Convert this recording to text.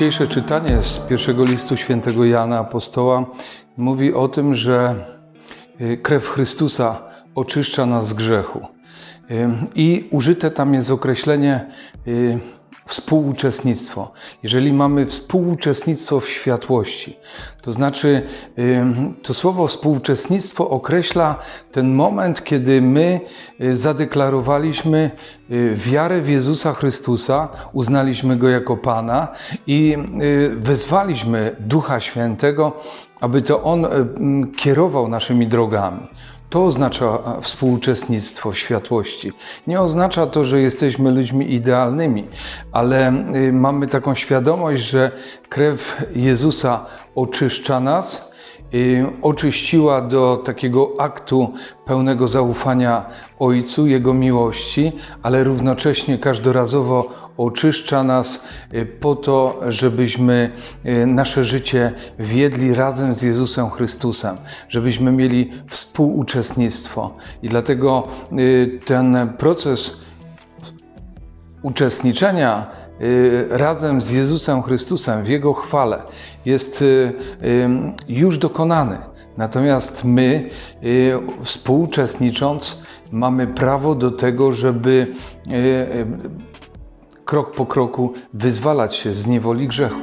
Dzisiejsze czytanie z pierwszego listu świętego Jana Apostoła mówi o tym, że y, krew Chrystusa oczyszcza nas z grzechu. Y, I użyte tam jest określenie y, współuczestnictwo. Jeżeli mamy współuczestnictwo w światłości, to znaczy to słowo współuczestnictwo określa ten moment, kiedy my zadeklarowaliśmy wiarę w Jezusa Chrystusa, uznaliśmy Go jako Pana i y, wezwaliśmy Ducha Świętego, aby to On y, kierował naszymi drogami. To oznacza współuczestnictwo w światłości. Nie oznacza to, że jesteśmy ludźmi idealnymi, ale y, mamy taką świadomość, że krew Jezusa oczyszcza nas, y, oczyściła do takiego aktu pełnego zaufania Ojcu, Jego miłości, ale równocześnie każdorazowo oczyszcza nas y, po to, żebyśmy y, nasze życie wiedli razem z Jezusem Chrystusem, żebyśmy mieli współuczestnictwo. I dlatego y, ten proces uczestniczenia y, razem z Jezusem Chrystusem w Jego chwale jest y, y, już dokonany. Natomiast my, y, współuczestnicząc, mamy prawo do tego, żeby y, y, krok po kroku wyzwalać się z niewoli grzechu.